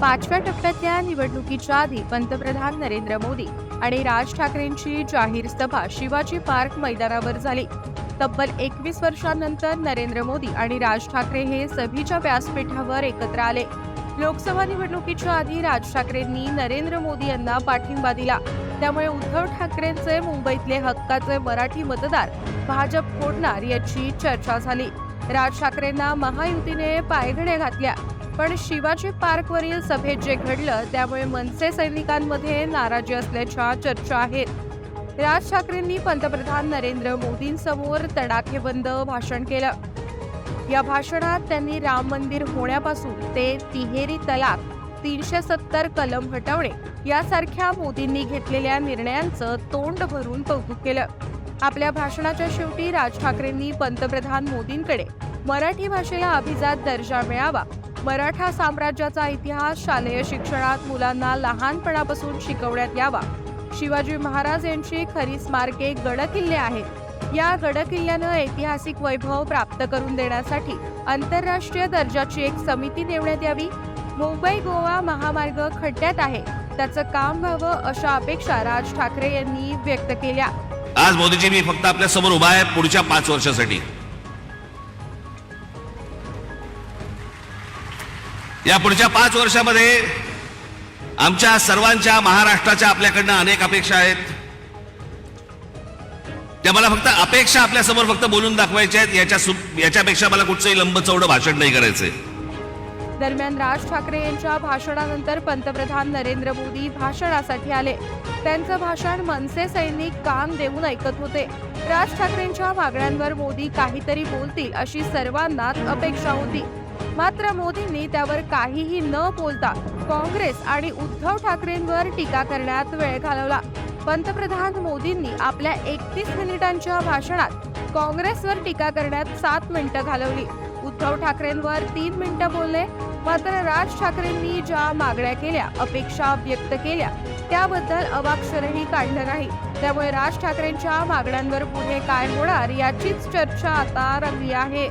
पाचव्या टप्प्यातल्या निवडणुकीच्या आधी पंतप्रधान नरेंद्र मोदी आणि राज ठाकरेंची जाहीर सभा शिवाजी पार्क मैदानावर झाली. तब्बल एकवीस वर्षांनंतर नरेंद्र मोदी आणि राज ठाकरे हे सभेच्या व्यासपीठावर एकत्र आले. लोकसभा निवडणुकीच्या आधी राज ठाकरेंनी नरेंद्र मोदी यांना पाठिंबा दिला. त्यामुळे उद्धव ठाकरेंचे मुंबईतले हक्काचे मराठी मतदार भाजप फोडणार याची चर्चा झाली. राज ठाकरेंना महायुतीने पायघड्या घातल्या. पण शिवाजी पार्कवरील सभेत जे घडलं त्यामुळे मनसे सैनिकांमध्ये नाराजी असल्याच्या चर्चा आहेत. राज ठाकरेंनी पंतप्रधान नरेंद्र मोदींसमोर तडाखेबंद भाषण केलं. या भाषणात त्यांनी राम मंदिर होण्यापासून ते तिहेरी तलाक तीनशे सत्तर कलम हटवणे यासारख्या मोदींनी घेतलेल्या निर्णयांचं तोंड भरून कौतुक केलं. आपल्या भाषणाच्या शेवटी राज ठाकरेंनी पंतप्रधान मोदींकडे मराठी भाषेला अभिजात दर्जा मिळावा मराठा साम्राज्याचा इतिहास शालेय शिक्षणात मुलांना लहानपणापासून शिकवण्यात यावा. शिवाजी महाराज यांची खरी स्मारके गडकिल्ले आहेत. या गडकिल्ल्यानं ऐतिहासिक वैभव प्राप्त करून देण्यासाठी आंतरराष्ट्रीय दर्जाची एक समिती नेमण्यात यावी. मुंबई गोवा महामार्ग खड्ड्यात आहे. त्याचं काम व्हावं अशा अपेक्षा राज ठाकरे यांनी व्यक्त केल्या. आज मोदीजी मी फक्त आपल्यासमोर उभा आहे पुढच्या पाच वर्षासाठी. या पुढच्या पाच वर्षामध्ये आमच्या सर्वांच्या महाराष्ट्राच्या आपल्याकडनं अनेक अपेक्षा आहेत. त्या मला फक्त अपेक्षा आपल्यासमोर फक्त बोलून दाखवायच्या आहेत. याच्या सु- याच्यापेक्षा मला कुठचंही लंब चौडं भाषण नाही करायचंय. दरम्यान राज ठाकरे यांच्या भाषणानंतर पंतप्रधान नरेंद्र मोदी भाषणासाठी आले. त्यांचं भाषण मनसे सैनिक कान देऊन ऐकत होते. राज ठाकरेंच्या मागण्यांवर मोदी काहीतरी बोलतील अशी सर्वांनाच अपेक्षा होती. मात्र मोदींनी त्यावर काहीही न बोलता काँग्रेस आणि उद्धव ठाकरेंवर टीका करण्यात वेळ घालवला. पंतप्रधान मोदींनी आपल्या एकतीस मिनिटांच्या भाषणात काँग्रेसवर टीका करण्यात सात मिनिटं घालवली. उद्धव ठाकरेंवर तीन मिनिटं बोलले मात्र राज ठाकरेंनी ज्या मागण्या केल्या अपेक्षा व्यक्त केल्या त्याबद्दल अवाक्षरही काढलं नाही. त्यामुळे राज ठाकरेंच्या मागण्यांवर पुढे काय होणार याचीच चर्चा आता रंगली आहे.